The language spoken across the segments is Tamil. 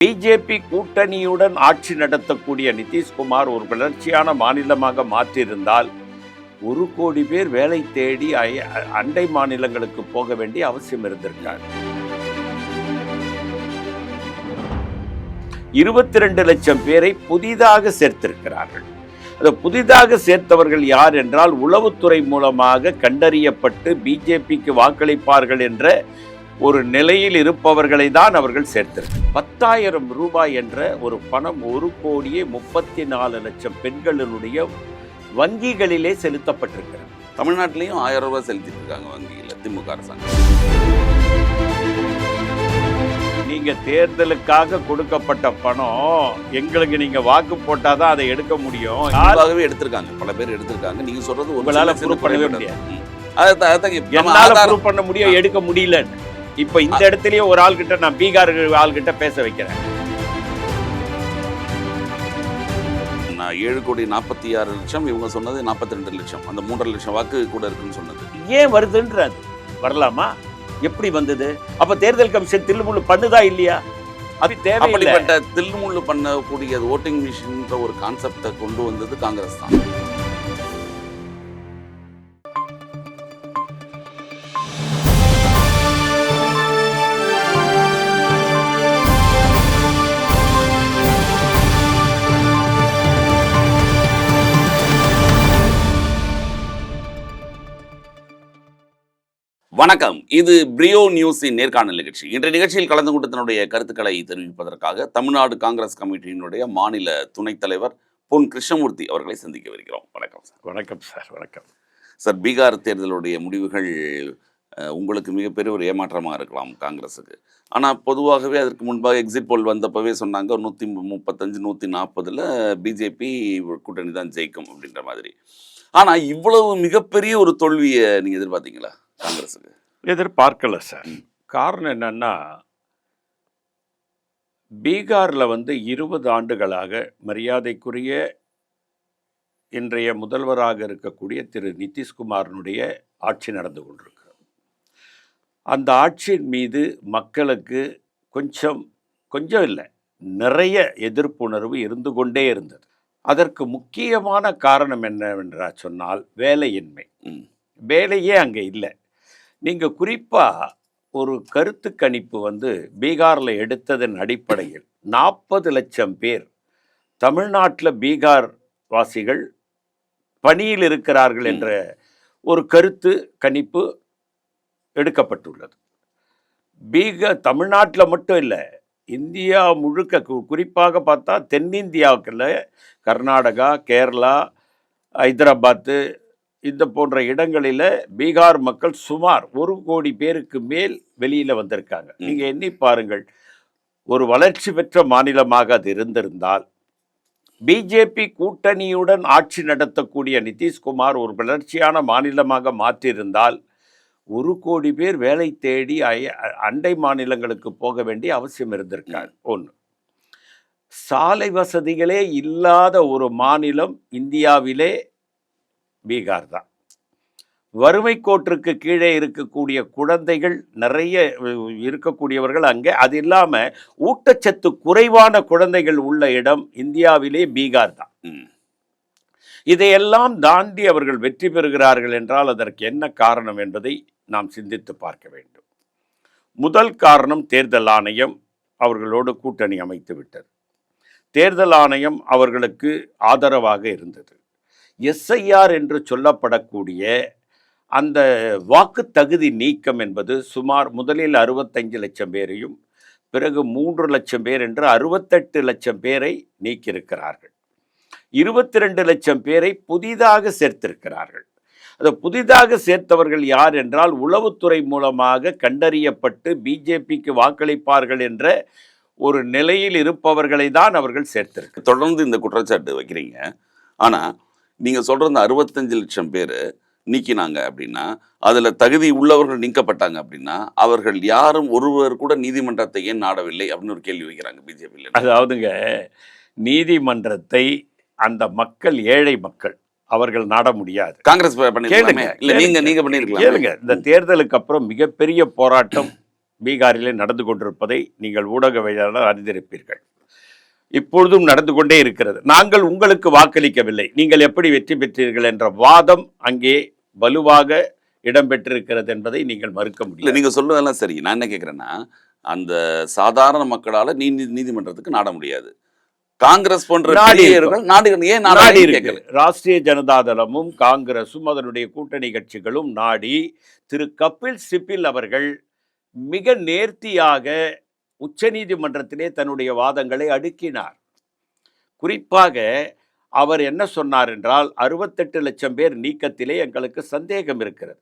பிஜேபி கூட்டணியுடன் ஆட்சி நடத்தக்கூடிய நிதிஷ்குமார் ஒரு வளர்ச்சியான மாநிலமாக மாற்றியிருந்தால் ஒரு கோடி பேர் வேலை தேடி அண்டை மாநிலங்களுக்கு போக வேண்டிய அவசியம் இருந்திருக்காங்க இருபத்தி ரெண்டு லட்சம் பேரை புதிதாக சேர்த்திருக்கிறார்கள். அந்த புதிதாக சேர்த்தவர்கள் யார் என்றால் உளவுத்துறை மூலமாக கண்டறியப்பட்டு பிஜேபிக்கு வாக்களிப்பார்கள் என்ற ஒரு நிலையில் இருப்பவர்களை தான் அவர்கள் சேர்த்திருக்கிறார் பத்தாயிரம் ரூபாய் என்ற ஒரு பணம் ஒரு கோடியே முப்பத்தி நாலு லட்சம் பெண்களினுடைய வங்கிகளிலே செலுத்தப்பட்டிருக்கிறது. தமிழ்நாட்டிலையும் ஆயிரம் ரூபாய் செலுத்திட்டு இருக்காங்க வங்கியில் திமுக அரசாங்கம். நீங்க தேர்தலுக்காக கொடுக்கப்பட்ட பணம் எங்களுக்கு நீங்க வாக்கு போட்டாதான் அதை எடுக்க முடியும். முன்பாகவே எடுத்திருக்காங்க. பல பேர் எடுத்திருக்காங்க. நீங்க சொல்றது உங்களால prove பண்ணவே. முடியாது. ப்ரூவ் பண்ண முடியும் எடுக்க முடியல இப்ப இந்த இடத்துலயே ஒரு ஆள் கிட்ட நான் பீகார் ஆள் கிட்ட பேச வைக்கிறேன். நான் ஏழு கோடி நாற்பத்தி ஆறு லட்சம் இவங்க சொன்னது நாற்பத்தி ரெண்டு லட்சம். அந்த மூன்றரை லட்சம் வாக்கு கூட இருக்குன்னு சொன்னது. ஏன் வருதுன்றது வரலாமா? எப்படி வந்தது? அப்ப தேர்தல் கமிஷன் தில்லுமுள்ளு பண்ணுதா இல்லையா? அது தேவையில்லை. அப்படிப்பட்ட தில்முள்ளு பண்ணக்கூடிய ஓட்டிங் மிஷின்ற ஒரு கான்செப்டை கொண்டு வந்தது காங்கிரஸ் தான். வணக்கம். இது பிரியோ நியூஸின் நேர்காணல் நிகழ்ச்சி. இன்றைய நிகழ்ச்சியில் கலந்து கொண்டு தன்னுடைய கருத்துக்களை தெரிவிப்பதற்காக தமிழ்நாடு காங்கிரஸ் கமிட்டியினுடைய மாநில துணைத் தலைவர் பொன் கிருஷ்ணமூர்த்தி அவர்களை சந்திக்க வருகிறோம். வணக்கம் சார். வணக்கம் சார். வணக்கம். சார் பீகார் தேர்தலுடைய முடிவுகள் உங்களுக்கு மிகப்பெரிய ஒரு ஏமாற்றமாக இருக்கலாம் காங்கிரஸுக்கு ஆனால் பொதுவாகவே அதற்கு முன்பாக எக்ஸிட் போல் வந்தப்பவே சொன்னாங்க நூற்றி முப்பத்தஞ்சு நூற்றி நாற்பதில் பிஜேபி கூட்டணி தான் ஜெயிக்கும் அப்படின்ற மாதிரி. ஆனால் இவ்வளவு மிகப்பெரிய ஒரு தோல்வியை நீங்கள் எதிர்பார்த்தீங்களா? காங்கிரஸுக்கு. எதிர்பார்க்கல சார். காரணம் என்னன்னா பீகார்ல வந்து இருபது ஆண்டுகளாக மரியாதைக்குரிய இன்றைய முதல்வராக இருக்கக்கூடிய திரு நிதிஷ்குமாரனுடைய ஆட்சி நடந்து கொண்டிருக்கிறது. அந்த ஆட்சியின் மீது மக்களுக்கு கொஞ்சம் கொஞ்சம் இல்லை நிறைய எதிர்ப்புணர்வு இருந்து கொண்டே இருந்தது. அதற்கு முக்கியமான காரணம் என்னவென்றா சொன்னால் வேலையின்மை. வேலையே அங்கே இல்லை. நீங்கள் குறிப்பாக ஒரு கருத்து கணிப்பு வந்து பீகாரில் எடுத்ததன் அடிப்படையில் நாற்பது லட்சம் பேர் தமிழ்நாட்டில் பீகார் வாசிகள் பணியில் இருக்கிறார்கள் என்ற ஒரு கருத்து கணிப்பு எடுக்கப்பட்டுள்ளது. பீகார் தமிழ்நாட்டில் மட்டும் இல்லை இந்தியா முழுக்க கு- குறிப்பாக பார்த்தா தென்னிந்தியாவுக்குள்ள கர்நாடகா கேரளா ஹைதராபாத்து இந்த போன்ற இடங்களில் பீகார் மக்கள் சுமார் ஒரு கோடி பேருக்கு மேல் வெளியில் வந்திருக்காங்க. நீங்கள் எண்ணி பாருங்கள். ஒரு வளர்ச்சி பெற்ற மாநிலமாக அது இருந்திருந்தால் பிஜேபி கூட்டணியுடன் ஆட்சி நடத்தக்கூடிய நிதிஷ்குமார் ஒரு வளர்ச்சியான மாநிலமாக மாற்றியிருந்தால் ஒரு கோடி பேர் வேலை தேடி அண்டை மாநிலங்களுக்கு போக வேண்டிய அவசியம் இருந்திருக்காது. ஒன்று சாலை வசதிகளே இல்லாத ஒரு மாநிலம் இந்தியாவிலே பீகார் தான். வறுமை கோட்டிற்கு கீழே இருக்கக்கூடிய குழந்தைகள் நிறைய இருக்கக்கூடியவர்கள் அங்கே. அது இல்லாமல் ஊட்டச்சத்து குறைவான குழந்தைகள் உள்ள இடம் இந்தியாவிலே பீகார் தான். இதையெல்லாம் தாண்டி அவர்கள் வெற்றி பெறுகிறார்கள் என்றால் அதற்கு என்ன காரணம் என்பதை நாம் சிந்தித்து பார்க்க வேண்டும். முதல் காரணம் தேர்தல் ஆணையம் அவர்களோடு கூட்டணி அமைத்து விட்டது. தேர்தல் ஆணையம் அவர்களுக்கு ஆதரவாக இருந்தது. எஸ்ஐஆர் என்று சொல்லப்படக்கூடிய அந்த வாக்கு தகுதி நீக்கம் என்பது சுமார் முதலில் அறுபத்தஞ்சு லட்சம் பேரையும் பிறகு மூன்று லட்சம் பேர் என்று அறுபத்தெட்டு லட்சம் பேரை நீக்கியிருக்கிறார்கள். இருபத்தி ரெண்டு லட்சம் பேரை புதிதாக சேர்த்திருக்கிறார்கள். அதை புதிதாக சேர்த்தவர்கள் யார் என்றால் உளவுத்துறை மூலமாக கண்டறியப்பட்டு பிஜேபிக்கு வாக்களிப்பார்கள் என்ற ஒரு நிலையில் இருப்பவர்களை தான் அவர்கள் சேர்த்திருக்க தொடர்ந்து இந்த குற்றச்சாட்டு வைக்கிறீங்க. ஆனால் நீங்க சொல்ற இந்த அறுபத்தஞ்சு லட்சம் பேர் நீக்கினாங்க அப்படின்னா அதுல தகுதி உள்ளவர்கள் நீக்கப்பட்டாங்க அப்படின்னா அவர்கள் யாரும் ஒருவர் கூட நீதிமன்றத்தை ஏன் நாடவில்லை அப்படின்னு ஒரு கேள்வி வைக்கிறாங்க பிஜேபியில் அதாவதுங்க நீதிமன்றத்தை அந்த மக்கள் ஏழை மக்கள் அவர்கள் நாட முடியாது. காங்கிரஸ் கேளுங்க, இல்ல கேளுங்க இந்த தேர்தலுக்கு அப்புறம் மிகப்பெரிய போராட்டம் பீகாரிலே நடந்து கொண்டிருப்பதை நீங்கள் ஊடகவியலாளர் அறிந்திருப்பீர்கள் இப்பொழுதும் நடந்து கொண்டே இருக்கிறது. நாங்கள் உங்களுக்கு வாக்களிக்கவில்லை. நீங்கள் எப்படி வெற்றி பெற்றீர்கள் என்ற வாதம் அங்கே வலுவாக இடம்பெற்றிருக்கிறது என்பதை நீங்கள் மறுக்க முடியல நீங்க சொல்றதெல்லாம் சரி. நான் என்ன கேக்குறேன்னா அந்த சாதாரண மக்களால நீதி நீதிமன்றத்துக்கு நாட முடியாது. காங்கிரஸ் போன்ற நாடி ஏன் நாடி ராஷ்டிரிய ஜனதாதளமும் காங்கிரசும் அதனுடைய கூட்டணி கட்சிகளும் நாடி திரு கபில் சிபில் அவர்கள் மிக நேர்த்தியாக உச்சநீதிமன்றத்திலே தன்னுடைய வாதங்களை அடுக்கினார். குறிப்பாக அவர் என்ன சொன்னார் என்றால் அறுபத்தெட்டு லட்சம் பேர் நீக்கத்திலே எங்களுக்கு சந்தேகம் இருக்கிறது.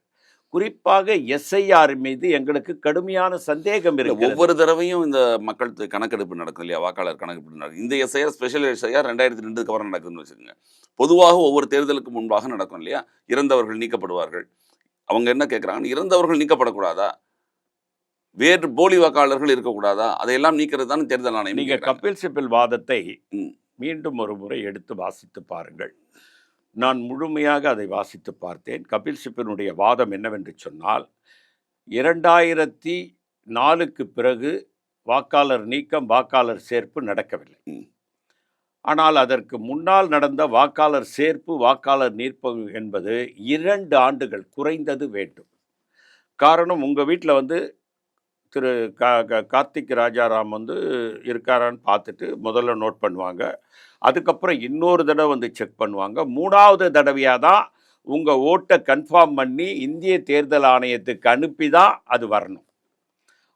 குறிப்பாக எஸ்ஐஆர் மீது எங்களுக்கு கடுமையான சந்தேகம் இருக்கிறது. ஒவ்வொரு தடவையும் இந்த மக்கள் கணக்கெடுப்பு நடக்கும் இல்லையா? வாக்காளர் கணக்கெடுப்பு நடக்கும் இந்த எஸ்ஐஆர் ஸ்பெஷல் எஸ்ஐஆர் ரெண்டாயிரத்தி ரெண்டுக்கு அப்புறம் நடக்குதுன்னு வச்சுக்கோங்க. பொதுவாக ஒவ்வொரு தேர்தலுக்கு முன்பாக நடக்கும் இல்லையா? இறந்தவர்கள் நீக்கப்படுவார்கள். அவங்க என்ன கேட்குறாங்க? இறந்தவர்கள் நீக்கப்படக்கூடாதா? வேறு போலி வாக்காளர்கள் இருக்கக்கூடாதா அதையெல்லாம் நீக்கிறது தான் தேர்தல் ஆணையம் நீங்க கேட்கறாங்க. கபில் சிபில் வாதத்தை. மீண்டும் ஒரு முறை எடுத்து வாசித்து பாருங்கள் நான் முழுமையாக அதை வாசித்து பார்த்தேன் கபில் சிபினுடைய வாதம் என்னவென்று சொன்னால் இரண்டாயிரத்தி நாலுக்கு பிறகு வாக்காளர் நீக்கம் வாக்காளர் சேர்ப்பு நடக்கவில்லை. ஆனால் அதற்கு முன்னால் நடந்த வாக்காளர் சேர்ப்பு வாக்காளர் நீர்ப்பம் என்பது இரண்டு ஆண்டுகள் குறைந்தது வேண்டும் காரணம் உங்கள் வீட்டில் வந்து திரு கா கார்த்திக் ராஜாராம் வந்து இருக்காரான்னு பார்த்துட்டு முதல்ல நோட் பண்ணுவாங்க. அதுக்கப்புறம் இன்னொரு தடவை வந்து செக் பண்ணுவாங்க. மூணாவது தடவையாக தான் உங்கள் ஓட்டை கன்ஃபார்ம் பண்ணி இந்திய தேர்தல் ஆணையத்துக்கு அனுப்பி தான் அது வரணும்.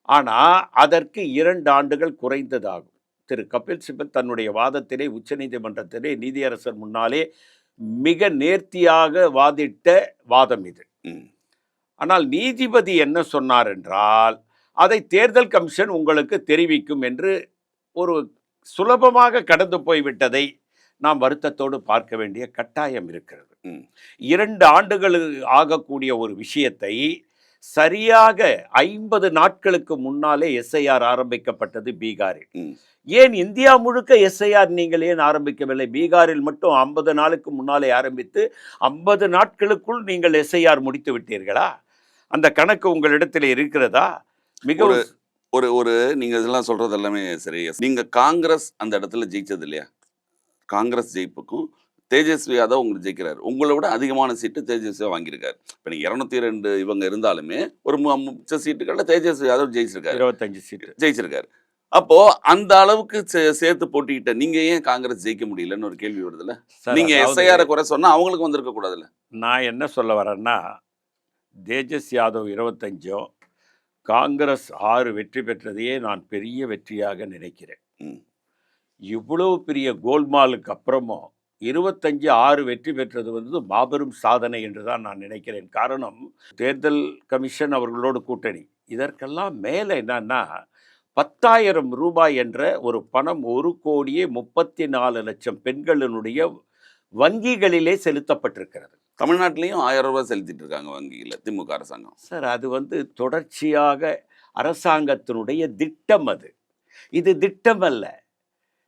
ஆனால் அதற்கு இரண்டு ஆண்டுகள் குறைந்ததாகும். திரு கபில் சிபல் தன்னுடைய வாதத்திலே உச்சநீதிமன்றத்திலே நீதியரசர் முன்னாலே மிக நேர்த்தியாக வாதிட்ட வாதம் இது. ஆனால் நீதிபதி என்ன சொன்னார் என்றால் அதை தேர்தல் கமிஷன் உங்களுக்கு தெரிவிக்கும் என்று ஒரு சுலபமாக கடந்து போய்விட்டதை நாம் வருத்தத்தோடு பார்க்க வேண்டிய கட்டாயம் இருக்கிறது. இரண்டு ஆண்டுகள் ஆகக்கூடிய ஒரு விஷயத்தை சரியாக ஐம்பது நாட்களுக்கு முன்னாலே எஸ்ஐஆர் ஆரம்பிக்கப்பட்டது பீகாரில். ஏன் இந்தியா முழுக்க எஸ்ஐஆர் நீங்கள் ஏன் ஆரம்பிக்கவில்லை? பீகாரில் மட்டும் ஐம்பது நாளுக்கு முன்னாலே ஆரம்பித்து ஐம்பது நாட்களுக்குள் நீங்கள் எஸ்ஐஆர் முடித்து விட்டீர்களா? அந்த கணக்கு உங்களிடத்தில் இருக்கிறதா? மிகவும் ஒரு ஒரு நீங்க இதெல்லாம் சொல்றது எல்லாமே சரி. நீங்க காங்கிரஸ் அந்த இடத்துல ஜெயிச்சது இல்லையா? காங்கிரஸ் ஜெயிப்புக்கும் தேஜஸ்வி யாதவ் உங்களுக்கு ஜெயிக்கிறாரு. உங்களை விட அதிகமான சீட்டு தேஜஸ்வி வாங்கியிருக்காரு. இப்போ நீங்கள் இரநூத்தி ரெண்டு இவங்க இருந்தாலுமே ஒரு மிச்ச சீட்டுகளில் தேஜஸ்வி யாதவ் ஜெயிச்சிருக்காரு. இருபத்தஞ்சு சீட்டு. ஜெயிச்சிருக்காரு. அப்போ அந்த அளவுக்கு சேர்த்து போட்டிக்கிட்ட நீங்க ஏன் காங்கிரஸ் ஜெயிக்க முடியலன்னு ஒரு கேள்வி வருதுல்ல? நீங்க எஸ்ஐஆர் குறை சொன்னா அவங்களுக்கு வந்திருக்க கூடாதுல்ல? நான் என்ன சொல்ல வரேன்னா தேஜஸ் யாதவ் இருபத்தஞ்சும் காங்கிரஸ் ஆறு வெற்றி பெற்றதையே நான் பெரிய வெற்றியாக நினைக்கிறேன். ம். இவ்வளவு பெரிய கோல்மாலுக்கு அப்புறமும் இருபத்தஞ்சு ஆறு வெற்றி பெற்றது வந்து மாபெரும் சாதனை என்று தான் நான் நினைக்கிறேன். காரணம் தேர்தல் கமிஷன் அவர்களோடு கூட்டணி. இதற்கெல்லாம் மேலே என்னன்னா பத்தாயிரம் ரூபாய் என்ற ஒரு பணம் ஒரு கோடியே முப்பத்தி நாலு லட்சம் பெண்களினுடைய வங்கிகளிலே செலுத்தப்பட்டிருக்கிறது. தமிழ்நாட்டிலையும் ஆயிரம் ரூபாய் செலுத்திட்டு இருக்காங்க வங்கியில் திமுக அரசாங்கம். சார் அது வந்து தொடர்ச்சியாக அரசாங்கத்தினுடைய திட்டம் அது. இது திட்டம் அல்ல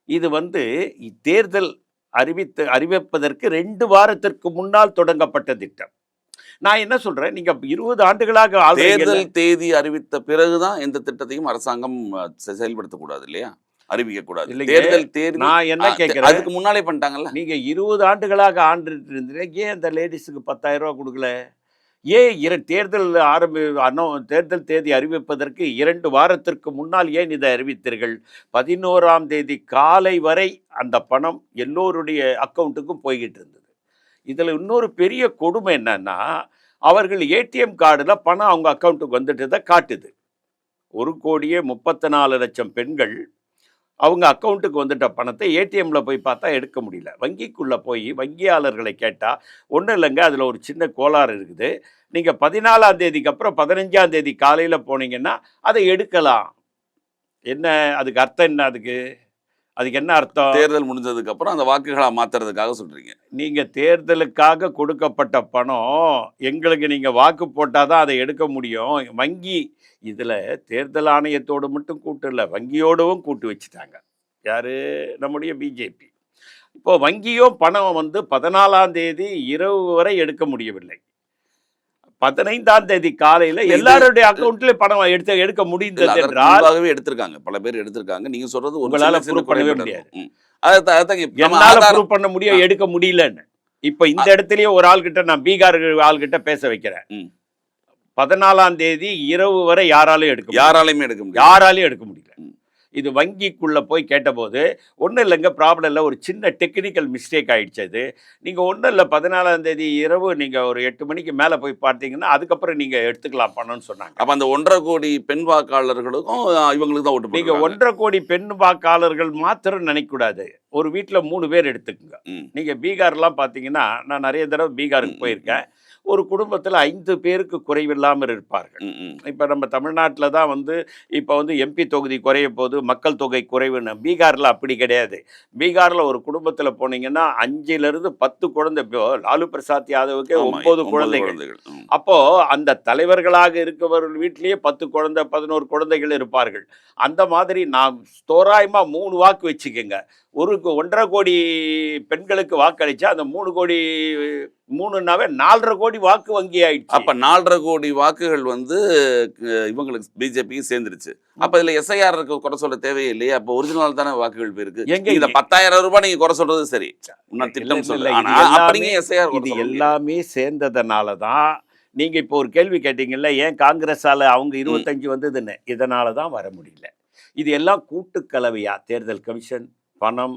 இது வந்து தேர்தல் அறிவித்து அறிவிப்பதற்கு ரெண்டு வாரத்திற்கு முன்னால் தொடங்கப்பட்ட திட்டம். நான் என்ன சொல்றேன்? நீங்க இருபது ஆண்டுகளாக? தேர்தல் தேதி அறிவித்த பிறகுதான் எந்த திட்டத்தையும் அரசாங்கம் செயல்படுத்தக்கூடாது இல்லையா? அறிவிக்க கூடாது இல்லைங்க. தேர்தல் தேதி நான் என்ன கேட்கிறேன் அதுக்கு முன்னாலே பண்ணிட்டாங்கல்ல? நீங்க இருபது ஆண்டுகளாக ஆண்டுட்டு இருந்தீங்க ஏன் அந்த லேடிஸுக்கு பத்தாயிரம் ரூபாய் கொடுக்கல? ஏன் இர தேர்தல் ஆரம்பி அனோ தேர்தல் தேதி அறிவிப்பதற்கு இரண்டு வாரத்திற்கு முன்னால் ஏன் இதை அறிவித்தீர்கள்? பதினோராம் தேதி காலை வரை அந்த பணம் எல்லோருடைய அக்கௌண்ட்டுக்கும் போய்கிட்டு இருந்தது. இதில் இன்னொரு பெரிய கொடுமை என்னன்னா அவர்கள் ஏடிஎம் கார்டில் பணம் அவங்க அக்கௌண்ட்டுக்கு வந்துட்டதை காட்டுது. ஒரு கோடியே முப்பத்தி நாலு லட்சம் பெண்கள் அவங்க அக்கௌண்ட்டுக்கு வந்துட்ட பணத்தை ஏடிஎம்மில் போய் பார்த்தா எடுக்க முடியல. வங்கிக்குள்ளே போய் வங்கியாளர்களை கேட்டால் ஒன்றும் இல்லைங்க அதில் ஒரு சின்ன கோளாறு இருக்குது. நீங்கள் பதினாலாம் தேதிக்கு அப்புறம் பதினஞ்சாம் தேதி காலையில் போனீங்கன்னா அதை எடுக்கலாம். என்ன அதுக்கு அர்த்தம் என்ன அதுக்கு? அதுக்கு என்ன அர்த்தம்? தேர்தல் முடிஞ்சதுக்கு அப்புறம் அந்த வாக்குகளை மாத்துறதுக்காக சொல்றீங்க. நீங்கள் தேர்தலுக்காக கொடுக்கப்பட்ட பணம் எங்களுக்கு நீங்கள் வாக்கு போட்டால் தான் அதை எடுக்க முடியும். வங்கி இதில் தேர்தல் ஆணையத்தோடு மட்டும் கூட்டு இல்லை வங்கியோடவும் கூட்டு வச்சுட்டாங்க. யார்? நம்முடைய பிஜேபி. இப்போ வங்கியும் பணம் வந்து பதினாலாம் தேதி இரவு வரை எடுக்க முடியவில்லை. பதினைந்தாம் தேதி காலையில எல்லாருடைய அக்கௌண்ட்ல பணம் எடுத்து எடுக்க முடிந்தது என்றால் எடுத்திருக்காங்க. பல பேர் எடுத்திருக்காங்க. நீங்க சொல்றது உங்களால prove பண்ணவே முடியாது. என்னால ப்ரூவ் பண்ண முடியும் எடுக்க முடியலன்னு. இப்ப இந்த இடத்துலயே ஒரு ஆள்கிட்ட நான் பீகார் ஆள்கிட்ட பேச வைக்கிறேன். பதினாலாம் தேதி இரவு வரை யாராலையும் எடுக்க. யாராலையுமே எடுக்க முடியாது யாராலையும் எடுக்க முடியல. இது வங்கிக்குள்ள போய் கேட்டபோது ஒன்றும் இல்லைங்க ப்ராப்ளம் இல்லை. ஒரு சின்ன டெக்னிக்கல் மிஸ்டேக் ஆயிடுச்சு அது. நீங்கள் ஒன்றும் இல்லை பதினாலாம் தேதி இரவு நீங்கள் ஒரு எட்டு மணிக்கு மேலே போய் பார்த்தீங்கன்னா அதுக்கப்புறம் நீங்கள் எடுத்துக்கலாம் பணம்னு சொன்னாங்க. அப்ப அந்த ஒன்றரை கோடி பெண் வாக்காளர்களுக்கும் இவங்களுக்கு தான் ஓட்டு நீங்க போடுறாங்க ஒன்றரை கோடி பெண் வாக்காளர்கள் மாத்திரம் நினைக்கக்கூடாது. ஒரு வீட்டில் மூணு பேர் எடுத்துக்கோங்க. ம். நீங்க பீகார்லாம் பார்த்தீங்கன்னா நான் நிறைய தடவை பீகாருக்கு போயிருக்கேன். ஒரு குடும்பத்தில் ஐந்து பேருக்கு குறைவில்லாமல் இருப்பார்கள். இப்போ நம்ம தமிழ்நாட்டில் தான் வந்து இப்போ வந்து எம்பி தொகுதி குறைய போது மக்கள் தொகை குறைவுன்னு பீகாரில் அப்படி கிடையாது. பீகாரில் ஒரு குடும்பத்தில் போனீங்கன்னா அஞ்சிலிருந்து பத்து குழந்தை லாலு பிரசாத் யாதவுக்கு ஒன்பது குழந்தைகள். குழந்தைகள். ம். அப்போ அந்த தலைவர்களாக இருக்கவர்கள் வீட்டிலேயே பத்து குழந்தை பதினோரு குழந்தைகள் இருப்பார்கள். அந்த மாதிரி நான் தோராயமா மூணு வாக்கு வச்சுக்கோங்க. ஒரு ஒன்றரை கோடி பெண்களுக்கு வாக்களிச்சா அந்த மூணு கோடி மூணுனாவே நாலரை கோடி வாக்கு வங்கி ஆயிடுச்சு. அப்ப நாலரை கோடி வாக்குகள் வந்து இவங்களுக்கு பிஜேபிக்கு சேர்ந்துருச்சு. அப்ப இதுல எஸ்ஐஆர் குறை சொல்ல தேவையே இல்லையே. அப்ப ஒரிஜினல் தானே வாக்குகள் போயிருக்கு. எங்க இந்த பத்தாயிரம் ரூபாய் நீங்க குறை சொல்றது சரி. இல்ல, திட்டம் இல்ல, சொல்ல இல்ல, இது ஆனா எல்லாமே- அப்படிங்க எஸ்ஐஆர் இது எல்லாமே சேர்ந்ததுனால தான் நீங்க இப்போ ஒரு கேள்வி கேட்டீங்கல்ல ஏன் காங்கிரஸால அவங்க இருபத்தஞ்சு வந்ததுன்னு? இதனால தான் வர முடியல. இது எல்லாம் கூட்டுக்கலவையா தேர்தல் கமிஷன்? பணம்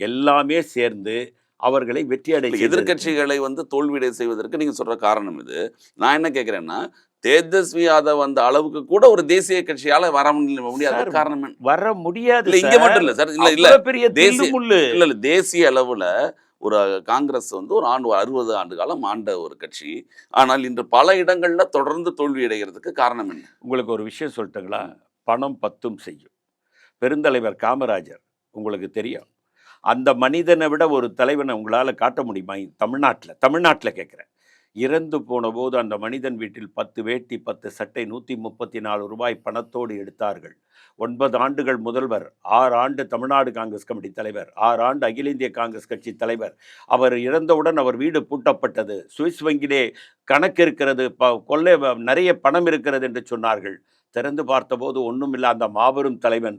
எல்லாமே சேர்ந்து அவர்களை வெற்றி அடை செய்தது. எதிர்க்கட்சிகளை வந்து தோல்வியடை செய்வதற்கு நீங்க சொல்ற காரணம் இது. நான் என்ன கேக்குறேன்னா தேஜஸ்வி யாதவ் அந்த அளவுக்கு கூட ஒரு தேசிய கட்சியால வர முடியாத காரணம்? வர முடியாது இல்ல இங்க. மட்டும் இல்ல சார் இல்ல இல்ல. பெரிய தேசிய- இல்ல இல்ல தேசிய அளவுல ஒரு காங்கிரஸ் வந்து ஒரு ஆண்டு அறுபது ஆண்டு காலம் ஆண்ட ஒரு கட்சி. ஆனால் இன்று பல இடங்கள்ல தொடர்ந்து தோல்வி அடைகிறதுக்கு காரணம் என்ன? உங்களுக்கு ஒரு விஷயம் சொல்லட்டுங்களா? பணம் பத்தும் செய்யும். பெருந்தலைவர் காமராஜர் உங்களுக்கு தெரியும். அந்த மனிதனை விட ஒரு தலைவனை உங்களால் காட்ட முடியுமா? தமிழ்நாட்டில் தமிழ்நாட்டில் கேட்குறேன் இறந்து போன போது அந்த மனிதன் வீட்டில் பத்து வேட்டி பத்து சட்டை நூற்றி முப்பத்தி நாலு ரூபாய் பணத்தோடு எடுத்தார்கள். ஒன்பது ஆண்டுகள் முதல்வர் ஆறு ஆண்டு தமிழ்நாடு காங்கிரஸ் கமிட்டி தலைவர் ஆறு ஆண்டு அகில இந்திய காங்கிரஸ் கட்சி தலைவர். அவர் இறந்தவுடன் அவர் வீடு பூட்டப்பட்டது. சுவிஸ் வங்கியிலே கணக்கு இருக்கிறது ப கொள்ளை நிறைய பணம் இருக்கிறது என்று சொன்னார்கள். திறந்து பார்த்தபோது ஒன்றுமில்லை அந்த மாபெரும் தலைவன்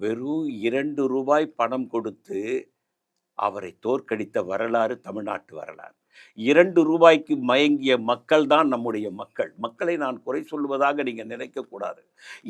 வெறும் இரண்டு ரூபாய் பணம் கொடுத்து அவரை தோற்கடித்த வரலாறு தமிழ்நாட்டு வரலாறு. இரண்டு ரூபாய்க்கு மயங்கிய மக்கள் தான் நம்முடைய மக்கள். மக்களை நான் குறை சொல்வதாக நீங்கள் நினைக்கக்கூடாது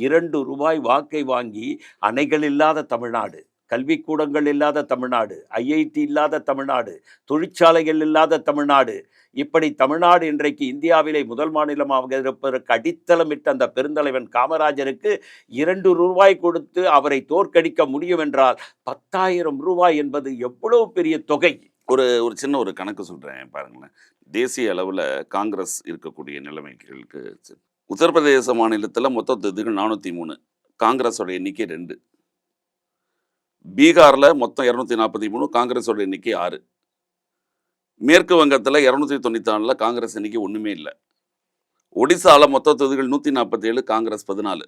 இரண்டு ரூபாய் வாக்கை வாங்கி அணைகள் இல்லாத தமிழ்நாடு கல்விக்கூடங்கள் இல்லாத தமிழ்நாடு ஐஐடி இல்லாத தமிழ்நாடு தொழிற்சாலைகள் இல்லாத தமிழ்நாடு இப்படி தமிழ்நாடு இன்றைக்கு இந்தியாவிலே முதல் மாநிலமாக இருப்பதற்கு அடித்தளமிட்ட அந்த பெருந்தலைவன் காமராஜருக்கு இரண்டு ரூபாய் கொடுத்து அவரை தோற்கடிக்க முடியும் என்றால் பத்தாயிரம் ரூபாய் என்பது எவ்வளவு பெரிய தொகை? ஒரு ஒரு சின்ன ஒரு கணக்கு சொல்றேன் பாருங்களேன். தேசிய அளவுல காங்கிரஸ் இருக்கக்கூடிய நிலைமைகளுக்கு உத்தரப்பிரதேச மாநிலத்துல மொத்த தொகுதிகள் நானூத்தி மூணு காங்கிரஸோட எண்ணிக்கை ரெண்டு. பீகார்ல மொத்தம் இருநூத்தி நாற்பத்தி மூணு காங்கிரஸோட எண்ணிக்கை ஆறு. மேற்கு வங்கத்தில் இரநூத்தி தொண்ணூற்றி நாலில் காங்கிரஸ் இன்றைக்கி ஒன்றுமே இல்லை. ஒடிசாவில் மொத்த தொகுதிகள் நூற்றி நாற்பத்தி ஏழு காங்கிரஸ் பதினாலு.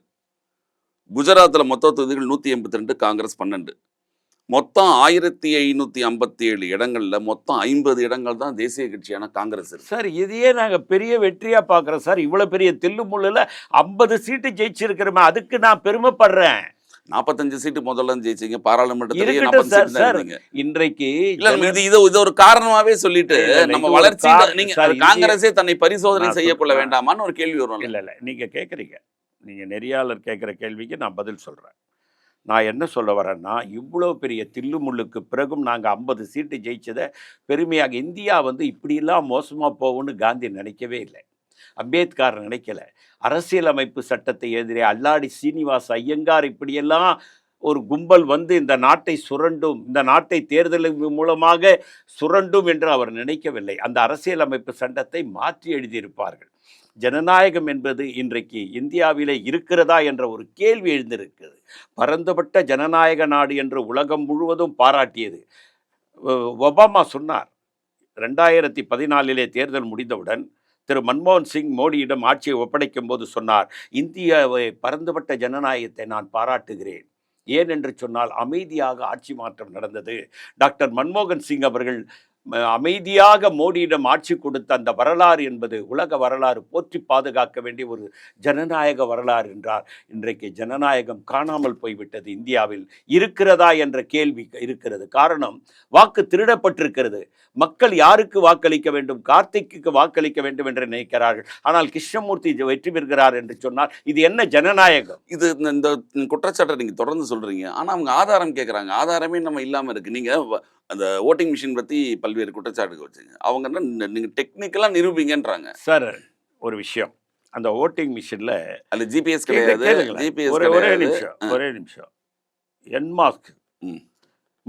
குஜராத்தில் மொத்த தொகுதிகள் நூற்றி எண்பத்தி ரெண்டு காங்கிரஸ் பன்னெண்டு. மொத்தம் ஆயிரத்தி ஐநூற்றி ஐம்பத்தி ஏழு இடங்களில் மொத்தம் ஐம்பது இடங்கள் தான் தேசிய கட்சியான காங்கிரஸ் சார் இதையே நாங்கள் பெரிய வெற்றியாக பார்க்குறோம் சார். இவ்வளோ பெரிய தில்லு முள்ளில் ஐம்பது சீட்டு ஜெயிச்சிருக்கிறோமே அதுக்கு நான் பெருமைப்படுறேன். நாற்பத்தஞ்சு சீட்டு முதல்ல ஜெயிச்சீங்க பாராளுமன்றத்திலேயே. இன்றைக்கு இல்ல இது இது இது ஒரு காரணமாவே சொல்லிட்டு நம்ம வளர்ச்சி. நீங்க காங்கிரஸே தன்னை பரிசோதனை சொல்றேன். வேண்டாமான்னு ஒரு கேள்வி வரும் இல்லை இல்லை நீங்கள் கேட்குறீங்க நீங்கள் நெறியாளர் கேட்குற கேள்விக்கு நான் பதில் சொல்கிறேன் நான் என்ன சொல்ல வரேன்னா இவ்வளோ பெரிய தில்லுமுள்ளுக்கு பிறகும் நாங்கள் ஐம்பது சீட்டு ஜெயிச்சதை பெருமையாக இந்தியா வந்து இப்படியெல்லாம் மோசமாக போகும்னு காந்தி நினைக்கவே இல்லை அம்பேத்கர் நினைக்கல. அரசியலமைப்பு சட்டத்தை எதிரே அல்லாடி சீனிவாஸ் ஐயங்கார் இப்படியெல்லாம் ஒரு கும்பல் வந்து இந்த நாட்டை சுரண்டும் இந்த நாட்டை தேர்தலின் மூலமாக சுரண்டும் என்று அவர் நினைக்கவில்லை. அந்த அரசியலமைப்பு சட்டத்தை மாற்றி எழுதியிருப்பார்கள். ஜனநாயகம் என்பது இன்றைக்கு இந்தியாவிலே இருக்கிறதா என்ற ஒரு கேள்வி எழுந்திருக்கிறது. பரந்துபட்ட ஜனநாயக நாடு என்று உலகம் முழுவதும் பாராட்டியது. ஒபாமா சொன்னார் ரெண்டாயிரத்தி பதினாலிலே தேர்தல் முடிந்தவுடன் திரு மன்மோகன் சிங் மோடியிடம் ஆட்சியை ஒப்படைக்கும் போது சொன்னார் இந்தியாவை பரந்துபட்ட ஜனநாயகத்தை நான் பாராட்டுகிறேன். ஏன் என்று சொன்னால் அமைதியாக ஆட்சி மாற்றம் நடந்தது. டாக்டர் மன்மோகன் சிங் அவர்கள் அமைதியாக மோடியிடம் ஆட்சி கொடுத்த அந்த வரலாறு என்பது உலக வரலாறு போற்றி பாதுகாக்க வேண்டிய ஒரு ஜனநாயக வரலாறு என்றார். இன்றைக்கு ஜனநாயகம் காணாமல் போய்விட்டது. இந்தியாவில் இருக்கிறதா என்ற கேள்வி இருக்கிறது. காரணம் வாக்கு திருடப்பட்டிருக்கிறது. மக்கள் யாருக்கு வாக்களிக்க வேண்டும்? கார்த்திக்கு வாக்களிக்க வேண்டும் என்று நினைக்கிறார்கள். ஆனால் கிருஷ்ணமூர்த்தி வெற்றி பெறுகிறார் என்று சொன்னால் இது என்ன ஜனநாயகம்? இது இந்த- இந்த குற்றச்சாட்டை நீங்கள் தொடர்ந்து சொல்கிறீங்க ஆனால் அவங்க ஆதாரம் கேட்குறாங்க ஆதாரமே நம்ம இல்லாமல் இருக்குது நீங்கள் அந்த ஓட்டிங் மிஷின் பத்தி பல்வேறு குற்றச்சாட்டுகள் வச்சுங்க அவங்க என்ன ந- நீங்க டெக்னிக்கலா நிரூபிங்கன்றாங்க. சார் ஒரு விஷயம். அந்த ஓட்டிங் மிஷினில் அதுல ஜிபிஎஸ் கிடையாது. ஜிபிஎஸ் ஒரே ஒரே நிமிஷம் ஒரே நிமிஷம். என்மாஸ்க்.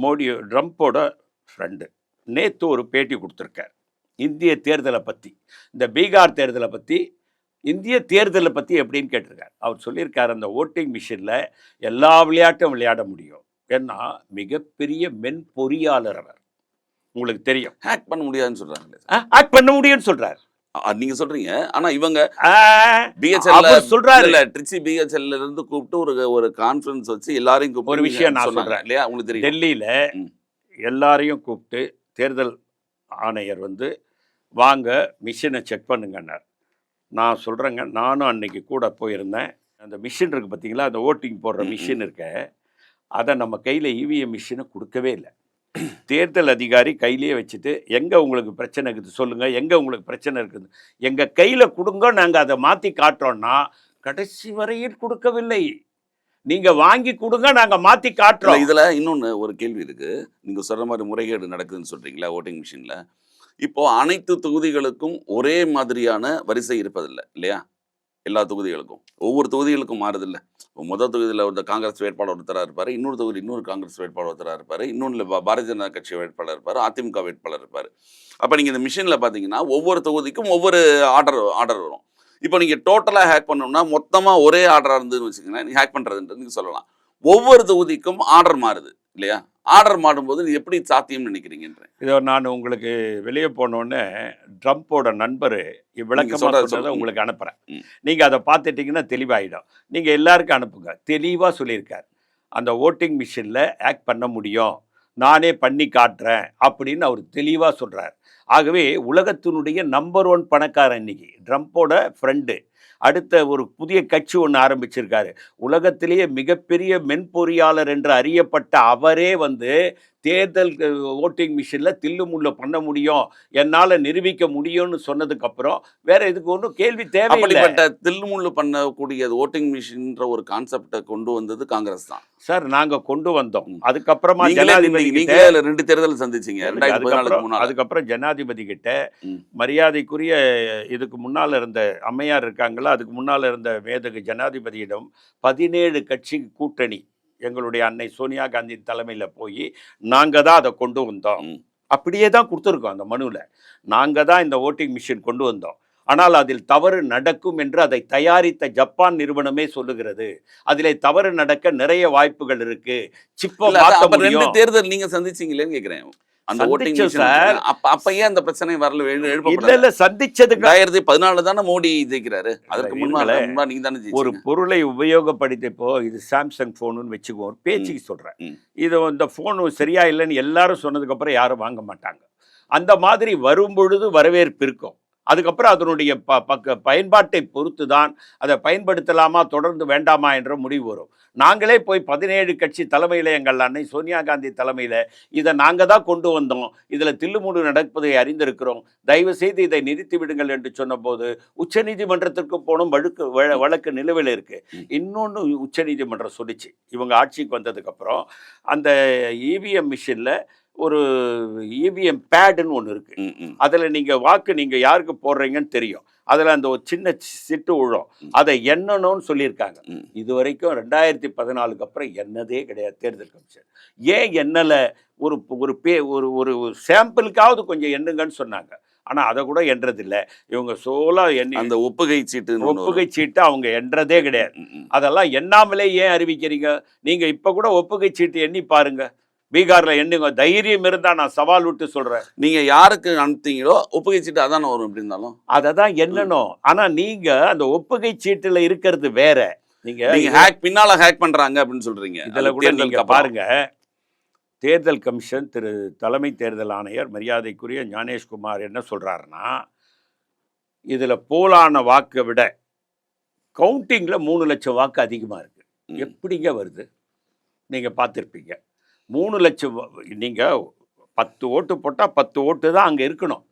மோடி ட்ரம்ப்போட ஃப்ரெண்டு நேத்து ஒரு பேட்டி கொடுத்துருக்கார். இந்திய தேர்தலை பற்றி இந்த பீகார் தேர்தலை பற்றி இந்திய தேர்தலை பற்றி எப்படின்னு கேட்டிருக்கார். அவர் சொல்லியிருக்கார் அந்த ஓட்டிங் மிஷினில் எல்லா விளையாட்டும் விளையாட முடியும். ஏன்னா மிகப்பெரிய மென் பொறியாளர் அவர். உங்களுக்கு தெரியும். ஹேக் பண்ண முடியாதுன்னு சொல்றாங்களே. ஆக்ட் பண்ண முடியும்னு சொல்றார். நீங்க சொல்றீங்க. ஆனா இவங்க பிஹெச்எல் சொல்றாரு. இல்ல ட்ரிச்சி பிஹெச்எல்ல இருந்து கூப்பிட்டு ஒரு ஒரு கான்ஃபரன்ஸ் வச்சு எல்லாரையும் ஒரு விஷயம் நான் சொல்றேன். இல்லையா? உங்களுக்கு தெரியும். டெல்லியில். எல்லாரையும் கூப்பிட்டு தேர்தல் ஆணையர் வந்து வாங்க மிஷினை செக் பண்ணுங்கன்னார். நான் சொல்கிறேங்க நானும் அன்னைக்கு கூட போயிருந்தேன். அந்த மிஷின் இருக்குது பார்த்தீங்களா அந்த ஓட்டிங் போடுற. மிஷின் இருக்க. அதை நம்ம கையில் இவிஎம் மிஷினை கொடுக்கவே இல்லை. தேர்தல் அதிகாரி கையிலேயே வச்சுட்டு எங்கே உங்களுக்கு பிரச்சனை இருக்குது சொல்லுங்கள் எங்கே உங்களுக்கு பிரச்சனை இருக்குது? எங்கள் கையில் கொடுங்க நாங்கள் அதை மாற்றி காட்டுறோன்னா கடைசி வரையில் கொடுக்கவில்லை. நீங்கள் வாங்கி கொடுங்க நாங்கள் மாற்றி காட்டுறோம். இதில் இன்னொன்று ஒரு கேள்வி இருக்குது நீங்கள் சொல்கிற மாதிரி முறைகேடு நடக்குதுன்னு சொல்கிறீங்களா ஓட்டிங் மிஷினில் இப்போது அனைத்து தொகுதிகளுக்கும் ஒரே மாதிரியான வரிசை இருப்பதில்லை இல்லையா? எல்லா தொகுதிகளுக்கும். ஒவ்வொரு தொகுதிகளுக்கும் மாறுதில்ல. இப்போ முதல் தொகுதியில் ஒரு காங்கிரஸ் வேட்பாளர் ஒருத்தராக இருப்பார் இன்னொரு தொகுதி இன்னொரு காங்கிரஸ் வேட்பாளர் ஒருத்தராக இருப்பார் இன்னொன்று பாரதிய ஜனதா கட்சி வேட்பாளர் இருப்பார் அதிமுக வேட்பாளர் இருப்பார். அப்போ நீங்கள் இந்த மிஷினில் பார்த்தீங்கன்னா ஒவ்வொரு தொகுதிக்கும் ஒவ்வொரு ஆர்டர் ஆர்டர் வரும். இப்போ நீங்கள் டோட்டலாக ஹேக் பண்ணணும்னா மொத்தமாக ஒரே ஆர்டராக இருந்துன்னு வச்சுக்கோங்களேன் நீங்கள் ஹேக் பண்ணுறதுன்றது நீங்கள் சொல்லலாம். ஒவ்வொரு தொகுதிக்கும் ஆர்டர் மாறுது. இல்லையா? ஆர்டர் மாறும்போது இது எப்படி சாத்தியம்னு நினைக்கிறீங்கன்ற இதோ நான் உங்களுக்கு வெளியே போனோடனே ட்ரம்ப்போட நண்பர் விளக்கமாக சொல்லுங்க. உங்களுக்கு அனுப்புகிறேன். நீங்கள் அதை பார்த்துட்டிங்கன்னா தெளிவாயிடும். நீங்கள் எல்லாருக்கும் அனுப்புங்க. தெளிவாக சொல்லியிருக்கார். அந்த ஓட்டிங் மிஷினில் ஆக்ட் பண்ண முடியும். நானே பண்ணி காட்டுறேன் அப்படின்னு அவர் தெளிவாக சொல்கிறார் ஆகவே உலகத்தினுடைய நம்பர் ஒன் பணக்காரன் இன்னைக்கு. ட்ரம்ப்போட ஃப்ரெண்டு அடுத்த ஒரு புதிய கட்சி ஒன்று ஆரம்பிச்சிருக்காரு. உலகத்திலேயே மிகப்பெரிய மென்பொறியாளர் என்று அறியப்பட்ட அவரே வந்து தேர்தல் ஓட்டிங் மிஷினில் தில்லுமுள்ள பண்ண முடியும் என்னால் நிரூபிக்க முடியும்னு சொன்னதுக்கப்புறம் வேற இதுக்கு ஒன்றும் கேள்வி அப்படிப்பட்ட தில்லுமுள்ளு பண்ணக்கூடிய ஓட்டிங் மிஷின்ற ஒரு கான்செப்டை கொண்டு வந்தது காங்கிரஸ் தான் சார் நாங்கள் கொண்டு வந்தோம். அதுக்கப்புறமா ஜனாதிபதி ரெண்டு தேர்தல் சந்திச்சீங்க அதுக்கப்புறம் ஜனாதிபதி கிட்ட. மரியாதைக்குரிய இதுக்கு முன்னால் இருந்த அம்மையார் இருக்காங்களா அதுக்கு முன்னால் இருந்த மேதகு ஜனாதிபதியிடம் பதினேழு கட்சி கூட்டணி எங்களுடைய அன்னை சோனியா காந்தி தலைமையில் போய் நாங்கள் தான் அதை கொண்டு வந்தோம். அப்படியே தான் கொடுத்துருக்கோம் அந்த மனுவில் நாங்கள் தான் இந்த ஓட்டிங் மிஷின் கொண்டு வந்தோம். ஆனால் அதில் தவறு நடக்கும் என்று அதை தயாரித்த ஜப்பான் நிறுவனமே சொல்லுகிறது. அதிலே தவறு நடக்க நிறைய வாய்ப்புகள் இருக்கு. சிப்பை தேர்தல் நீங்க சந்திச்சீங்களேன்னு கேக்குறேன். அந்த ஓட்டிங் சார். அப்ப அப்ப ஏன் அந்த பிரச்சனை வரல எழு- இல்ல சந்திச்சதுக்கு ரெண்டாயிரத்தி பதினாலு தானே மோடி ஜெயிக்கிறாரு. அதற்கு முன்னால நீங்க தானே ஒரு பொருளை உபயோகப்படுத்தி இப்போ இது சாம்சங் ஃபோனுன்னு வச்சுக்குவோம் ஒரு பேச்சுக்கு சொல்கிறேன் ம். இது இந்த ஃபோனு சரியா இல்லைன்னு எல்லாரும் சொன்னதுக்கப்புறம் யாரும் வாங்க மாட்டாங்க. அந்த மாதிரி வரும்பொழுது வரவேற்பு இருக்கும் அதுக்கப்புறம் அதனுடைய ப பக்க பயன்பாட்டை பொறுத்து தான் அதை பயன்படுத்தலாமா தொடர்ந்து வேண்டாமா என்ற முடிவு வரும். நாங்களே போய் பதினேழு கட்சி தலைமையில் எங்கள் அன்னை சோனியா காந்தி தலைமையில் இதை நாங்கள் தான் கொண்டு வந்தோம். இதில் தில்லுமுடு நடப்பதை அறிந்திருக்கிறோம். தயவு செய்து இதை நிறுத்தி விடுங்கள் என்று சொன்னபோது உச்சநீதிமன்றத்திற்கு போனும் வழக்கு வழ- வழக்கு நிலுவையில் இருக்கு. ம். இன்னொன்று உச்சநீதிமன்றம் சொல்லிச்சு. இவங்க ஆட்சிக்கு வந்ததுக்கப்புறம் அந்த இவிஎம் மிஷினில் ஒரு இவிஎம் பேடுன்னு ஒன்று இருக்கு. ம், ம். அதில் நீங்கள் வாக்கு நீங்கள் யாருக்கு போடுறீங்கன்னு தெரியும். அதில் அந்த ஒரு சின்ன சிட்டு விழும். அதை எண்ணணும்னு சொல்லியிருக்காங்க. இது வரைக்கும் ரெண்டாயிரத்தி பதினாலுக்கு அப்புறம் எண்ணதே கிடையாது தேர்தல் கமிஷன். ஏன் எண்ணலை ஒரு ஒரு பே ஒரு ஒரு சாம்பிளுக்காவது கொஞ்சம் எண்ணுங்கன்னு சொன்னாங்க. ஆனால் அதை கூட எண்றதில்லை. இவங்க சோலா எண்ணி அந்த ஒப்புகை சீட்டு ஒப்புகை சீட்டு அவங்க எண்றதே கிடையாது. அதெல்லாம் எண்ணாமலே ஏன் அறிவிக்கிறீங்க? நீங்க இப்ப கூட ஒப்புகை சீட்டு எண்ணி பாருங்க. பீகார்ல எண்ணுங்க தைரியம் இருந்தா நான் சவால் விட்டு சொல்றேன். நீங்க யாருக்கு அனுப்பித்தீங்களோ ஒப்புகை சீட்டு அதானே வரும் எப்படி இருந்தாலும். அதை தான் எண்ணணும். ஆனா நீங்க அந்த ஒப்புகை சீட்டுல இருக்கிறது வேற. நீங்க நீங்க ஹேக் பின்னால ஹேக் பண்றாங்க அப்படின்னு சொல்றீங்க. இதுல கூட தேர்தலுக்கு நீங்க அப்புறம். பாருங்க. தேர்தல் கமிஷன் திரு தலைமை தேர்தல் ஆணையர் மரியாதைக்குரிய ஞானேஷ்குமார் என்ன சொல்கிறாருன்னா இதில் போலான வாக்கை விட கவுண்டிங்கில் மூணு லட்சம் வாக்கு அதிகமாக இருக்குது. எப்படிங்க வருது? நீங்கள் பார்த்துருப்பீங்க. மூணு லட்சம் நீங்கள் பத்து ஓட்டு போட்டால் பத்து ஓட்டு தான் அங்கே இருக்கணும்.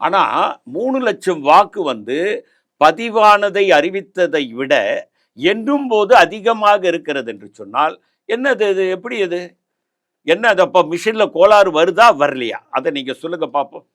ஆனால் மூணு லட்சம் வாக்கு வந்து பதிவானதை அறிவித்ததை விட எண்ணும் போது அதிகமாக இருக்கிறது என்று சொன்னால் என்னது இது? எப்படி இது? என்ன அது அப்போ மிஷினில் கோளாறு வருதா? வரலையா? அதை நீங்கள் சொல்லுங்க பார்ப்போம்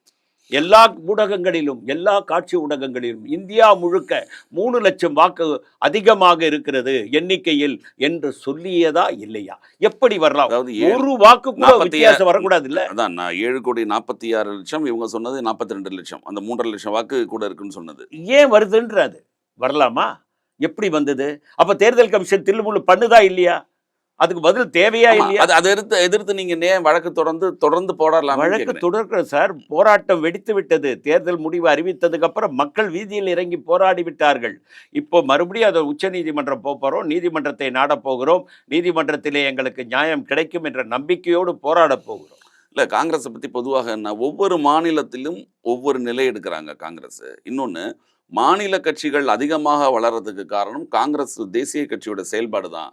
எல்லா ஊடகங்களிலும் எல்லா காட்சி ஊடகங்களிலும் இந்தியா முழுக்க மூணு லட்சம் வாக்கு அதிகமாக இருக்கிறது எண்ணிக்கையில் என்று சொல்லியதா இல்லையா? எப்படி வரலாம்? அதாவது ஒரு வாக்கு கூட வித்தியாசம் வரக்கூடாது இல்ல அதான் நான் ஏழு கோடி நாற்பத்தி ஆறு லட்சம் இவங்க சொன்னது நாற்பத்தி ரெண்டு லட்சம். அந்த மூன்றரை லட்சம் வாக்கு கூட இருக்குன்னு சொன்னது. ஏன் வருதுன்றது வரலாமா? எப்படி வந்தது? அப்ப தேர்தல் கமிஷன் தில்லுமுள்ளு பண்ணுதா இல்லையா? அதுக்கு பதில் தேவையா இல்லையா? அது அதை எதிர்த்து எதிர்த்து நீங்க ஏன் வழக்கு தொடர்ந்து தொடர்ந்து போடலாம் வழக்கு தொடர்கிற சார் போராட்டம் வெடித்து விட்டது. தேர்தல் முடிவு அறிவித்ததுக்கு அப்புறம் மக்கள் வீதியில் இறங்கி போராடி விட்டார்கள். இப்போ மறுபடியும் அதை உச்ச நீதிமன்றம் போகிறோம் நீதிமன்றத்தை நாடப் போகிறோம். நீதிமன்றத்திலே எங்களுக்கு நியாயம் கிடைக்கும் என்ற நம்பிக்கையோடு போராடப் போகிறோம். இல்ல காங்கிரஸை பத்தி பொதுவாக என்ன ஒவ்வொரு மாநிலத்திலும் ஒவ்வொரு நிலை எடுக்கிறாங்க காங்கிரஸ். இன்னொன்னு மாநில கட்சிகள் அதிகமாக வளர்றதுக்கு காரணம் காங்கிரஸ் தேசிய கட்சியோட செயல்பாடு தான்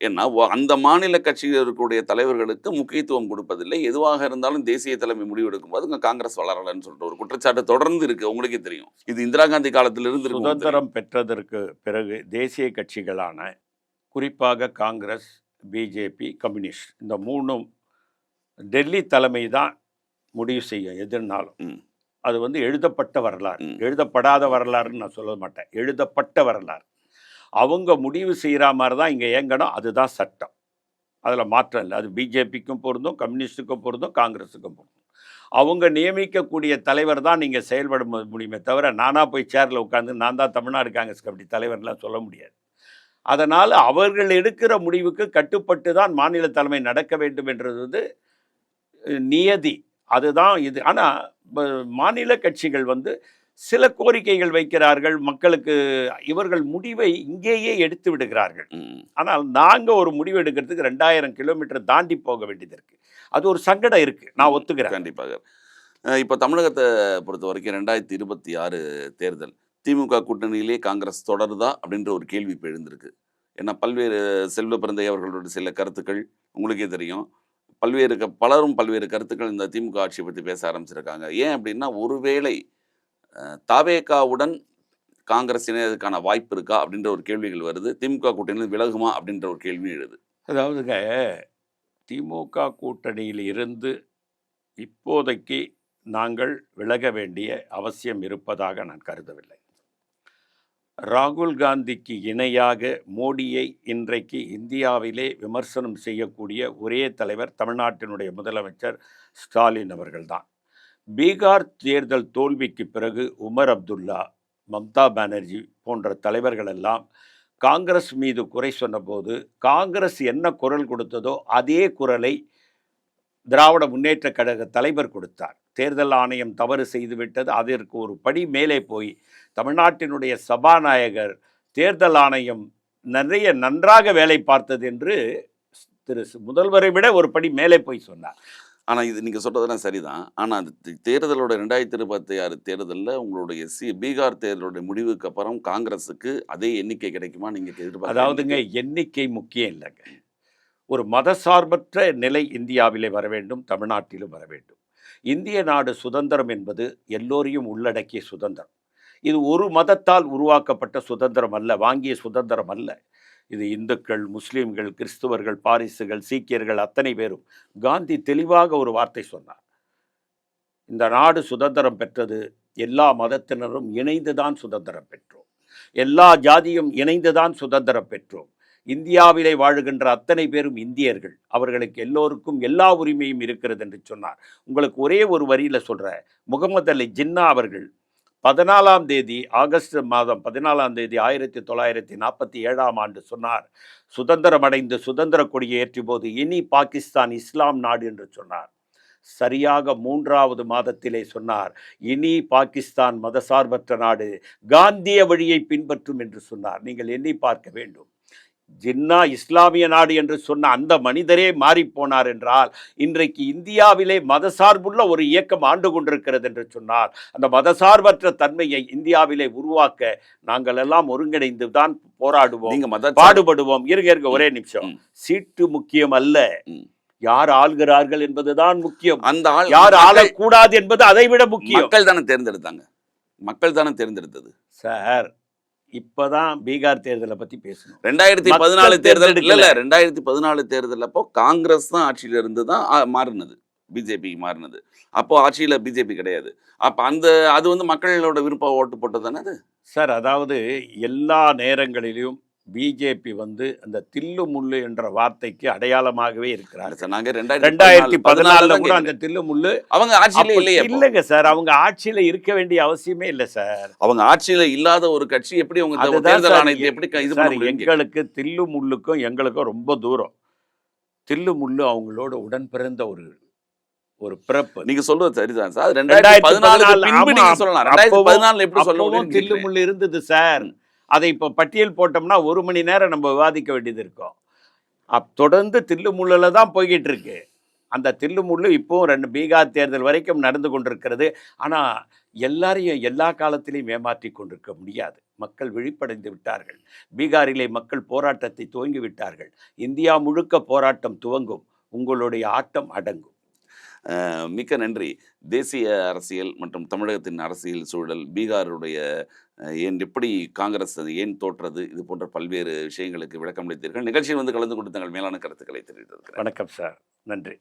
ஏன்னா அந்த மாநில கட்சிகளுடைய தலைவர்களுக்கு முக்கியத்துவம் கொடுப்பதில்லை. எதுவாக இருந்தாலும் தேசிய தலைமை முடிவெடுக்கும் போது இங்க காங்கிரஸ் வளரலன்னு சொல்லிட்டு ஒரு குற்றச்சாட்டு தொடர்ந்து இருக்கு. உங்களுக்கே தெரியும். இது இந்திரா காந்தி காலத்திலிருந்து. சுதந்திரம் பெற்றதற்கு பிறகு தேசிய கட்சிகளான குறிப்பாக காங்கிரஸ் பிஜேபி கம்யூனிஸ்ட் இந்த மூணும் டெல்லி தலைமை தான் முடிவு செய்யும் எதுனாலும் ம். அது வந்து எழுதப்பட்ட வரலாறு. எழுதப்படாத வரலாறுன்னு நான் சொல்ல மாட்டேன். எழுதப்பட்ட வரலாறு. அவங்க முடிவு செய்கிற மாதிரி தான் இங்கே இயங்கணும். அதுதான் சட்டம். அதில் மாற்றம் இல்லை. அது பிஜேபிக்கும் பொருந்தும் கம்யூனிஸ்ட்டுக்கும் பொருந்தும் காங்கிரஸுக்கும் பொருந்தும். அவங்க நியமிக்கக்கூடிய தலைவர் தான் நீங்கள் செயல்பட முடியுமே தவிர நானாக போய் சேரில் உட்காந்து நான் தான் தமிழ்நாடு காங்கிரஸ் கமிட்டி தலைவர்லாம் சொல்ல முடியாது. அதனால் அவர்கள் எடுக்கிற முடிவுக்கு கட்டுப்பட்டு தான் மாநில தலைமை நடக்க வேண்டும் என்றது வந்து நியதி. அதுதான் இது. ஆனால் மாநில கட்சிகள் வந்து சில கோரிக்கைகள் வைக்கிறார்கள். மக்களுக்கு இவர்கள் முடிவை இங்கேயே எடுத்து விடுகிறார்கள். ஆனால் நாங்கள் ஒரு முடிவு எடுக்கிறதுக்கு ரெண்டாயிரம் கிலோமீட்டர் தாண்டி போக வேண்டியது இருக்கு. அது ஒரு சங்கடம் இருக்கு. நான் ஒத்துக்கிறேன். கண்டிப்பாக. இப்போ தமிழகத்தை பொறுத்த வரைக்கும் ரெண்டாயிரத்தி இருபத்தி ஆறு தேர்தல் திமுக கூட்டணியிலே காங்கிரஸ் தொடருதா அப்படின்ற ஒரு கேள்வி இப்போ எழுந்திருக்கு. ஏன்னா பல்வேறு செல்வ பிறந்தை அவர்களோட சில கருத்துக்கள் உங்களுக்கே தெரியும். பல்வேறு க- பலரும் பல்வேறு கருத்துக்கள் இந்த திமுக ஆட்சியை பற்றி பேச ஆரம்பிச்சிருக்காங்க. ஏன் அப்படின்னா ஒருவேளை தாவேகாவுடன் காங்கிரஸ் இணையதுக்கான வாய்ப்பு இருக்கா அப்படின்ற ஒரு கேள்விகள் வருது. திமுக கூட்டணியில் விலகுமா அப்படின்ற ஒரு கேள்வி எழுது. அதாவதுங்க திமுக கூட்டணியில் இருந்து இப்போதைக்கு நாங்கள் விலக வேண்டிய அவசியம் இருப்பதாக நான் கருதவில்லை. ராகுல் காந்திக்கு இணையாக மோடியை இன்றைக்கு இந்தியாவிலே விமர்சனம் செய்யக்கூடிய ஒரே தலைவர் தமிழ்நாட்டினுடைய முதலமைச்சர் ஸ்டாலின் அவர்கள்தான். பீகார் தேர்தல் தோல்விக்கு பிறகு உமர் அப்துல்லா மம்தா பானர்ஜி போன்ற தலைவர்கள் எல்லாம் காங்கிரஸ் மீது குறை சொன்னபோது காங்கிரஸ் என்ன குரல் கொடுத்ததோ அதே குரலை திராவிட முன்னேற்ற கழக தலைவர் கொடுத்தார். தேர்தல் ஆணையம் தவறு செய்துவிட்டது அதற்கு ஒரு படி மேலே போய் தமிழ்நாட்டினுடைய சபாநாயகர் தேர்தல் ஆணையம் நிறைய நன்றாக வேலை பார்த்தது என்று திரு முதல்வரை விட ஒரு படி மேலே போய் சொன்னார். ஆனால் இது நீங்கள் சொல்கிறதெல்லாம் சரிதான். ஆனால் அது தேர்தலோட ரெண்டாயிரத்தி இருபத்தி ஆறு தேர்தலில் உங்களுடைய சி பீகார் தேர்தலோட முடிவுக்கு அப்புறம் காங்கிரஸுக்கு அதே எண்ணிக்கை கிடைக்குமா? நீங்கள் எதிர்பார்க்க அதாவதுங்க எண்ணிக்கை முக்கியம் இல்லைங்க. ஒரு மதசார்பற்ற நிலை இந்தியாவிலே வர வேண்டும் தமிழ்நாட்டிலும் வர வேண்டும். இந்திய நாடு சுதந்திரம் என்பது எல்லோரையும் உள்ளடக்கிய சுதந்திரம். இது ஒரு மதத்தால் உருவாக்கப்பட்ட சுதந்திரம் அல்ல வாங்கிய சுதந்திரம் அல்ல. இது இந்துக்கள் முஸ்லீம்கள் கிறிஸ்துவர்கள் பாரிசுகள் சீக்கியர்கள் அத்தனை பேரும் காந்தி தெளிவாக ஒரு வார்த்தை சொன்னார். இந்த நாடு சுதந்திரம் பெற்றது எல்லா மதத்தினரும் இணைந்துதான் சுதந்திரம் பெற்றோம். எல்லா ஜாதியும் இணைந்துதான் சுதந்திரம் பெற்றோம். இந்தியாவிலே வாழுகின்ற அத்தனை பேரும் இந்தியர்கள். அவர்களுக்கு எல்லோருக்கும் எல்லா உரிமையும் இருக்கிறது என்று சொன்னார். உங்களுக்கு ஒரே ஒரு வரியில் சொல்கிற முகமது அலி ஜின்னா அவர்கள் பதினாலாம் தேதி ஆகஸ்ட் மாதம் பதினாலாம் தேதி ஆயிரத்தி தொள்ளாயிரத்தி நாற்பத்தி ஏழாம் ஆண்டு சொன்னார். சுதந்திரம் அடைந்து சுதந்திர கொடியை ஏற்றிய போது இனி பாகிஸ்தான் இஸ்லாம் நாடு என்று சொன்னார். சரியாக மூன்றாவது மாதத்திலே சொன்னார். இனி பாகிஸ்தான் மதசார்பற்ற நாடு காந்திய வழியை பின்பற்றும் என்று சொன்னார். நீங்கள் எண்ணி பார்க்க வேண்டும். ஜின்னா இஸ்லாமிய நாடு என்று சொன்ன அந்த மனிதரே மாறிப் போனார் என்றால் இன்றைக்கு இந்தியாவிலே மதசார்புள்ள ஒரு இயக்கம் ஆண்டு கொண்டிருக்கிறது என்று சொன்னால் அந்த மதசார்பற்ற தன்மையை இந்தியாவிலே உருவாக்க நாங்கள் எல்லாம் ஒருங்கிணைந்து தான் போராடுவோம் நீங்க பாடுபடுவோம். இருங்க இருங்க ஒரே நிமிஷம். சீட்டு முக்கியம் அல்ல. யார் ஆள்கிறார்கள் என்பதுதான் முக்கியம். அந்த ஆள் யார் ஆளக்கூடாது என்பது அதை விட முக்கியம். மக்கள் தானே தேர்ந்தெடுத்தாங்க. மக்கள் தானே தேர்ந்தெடுத்தது. சார் இப்பதான் பீகார் தேர்தலை பத்தி பேசணும். ரெண்டாயிரத்தி பதினாலு தேர்தல் இல்ல இல்ல. ரெண்டாயிரத்தி பதினாலு தேர்தல் அப்போ காங்கிரஸ் தான் ஆட்சியில இருந்து தான் மாறினது. பிஜேபி மாறினது. அப்போ ஆட்சியில பிஜேபி கிடையாது. அப்ப அந்த அது வந்து மக்களோட விருப்ப ஓட்டு போட்டது தானே அது? சார் அதாவது எல்லா நேரங்களிலும் பிஜேபி வந்து அந்த தில்லு முள்ளு என்ற வார்த்தைக்கு அடையாளமாகவே இருக்கிறார் சார், நாங்க ரெண்டாயிரத்தி ரெண்டாயிரத்தி பதினாலுல தான் கூட. அந்த தில்லு முள்ளு அவங்க ஆட்சியில இல்லையே. இல்லைங்க சார் அவங்க ஆட்சியில இருக்க வேண்டிய அவசியமே இல்லை சார். அவங்க ஆட்சியில இல்லாத ஒரு கட்சி எப்படி அவங்க தேர்தல் ஆணையத்தை எப்படி இது சார் எங்களுக்கு தில்லு முள்ளுக்கும் எங்களுக்கும் ரொம்ப தூரம். தில்லு முள்ளு அவங்களோட உடன் பிறந்த ஒரு ஒரு பிறப்பு. நீங்க சொல்றது சரிதான் சார். ரெண்டாயிரத்தி பதினாலுக்கு 2014 பின்பு நீங்க ஆமா, சொல்லலாம். ரெண்டாயிரத்தி பதினாலுல எப்படி சொல்ல அப்பவும் முடியும்னு தில்லு. முள்ளு இருந்தது சார். அதை இப்போ பட்டியல் போட்டோம்னா ஒரு மணி நேரம் நம்ம விவாதிக்க வேண்டியது இருக்கும். அப் தொடர்ந்து தில்லுமுள்ளில் தான் போய்கிட்டு இருக்கு. அந்த தில்லுமுள்ளு இப்போவும் ரெண்டு பீகார் தேர்தல் வரைக்கும் நடந்து கொண்டிருக்கிறது. ஆனால் எல்லாரையும் எல்லா காலத்திலையும் ஏமாற்றி கொண்டிருக்க முடியாது. மக்கள் விழிப்படைந்து விட்டார்கள். பீகாரிலே மக்கள் போராட்டத்தை துவங்கி விட்டார்கள். இந்தியா முழுக்க போராட்டம் துவங்கும். உங்களுடைய ஆட்டம் அடங்கும். மிக்க நன்றி. தேசிய அரசியல் மற்றும் தமிழகத்தின் அரசியல் சூழல் பீகாருடைய ஏன் எப்படி காங்கிரஸ் அது ஏன் தோற்றது? இது போன்ற பல்வேறு விஷயங்களுக்கு விளக்கம் அளித்தீர்கள் நிகழ்ச்சியில் வந்து கலந்து கொண்டு தங்கள் மேலான கருத்துக்களை தெரிவித்திருக்கிறேன். வணக்கம் சார். நன்றி.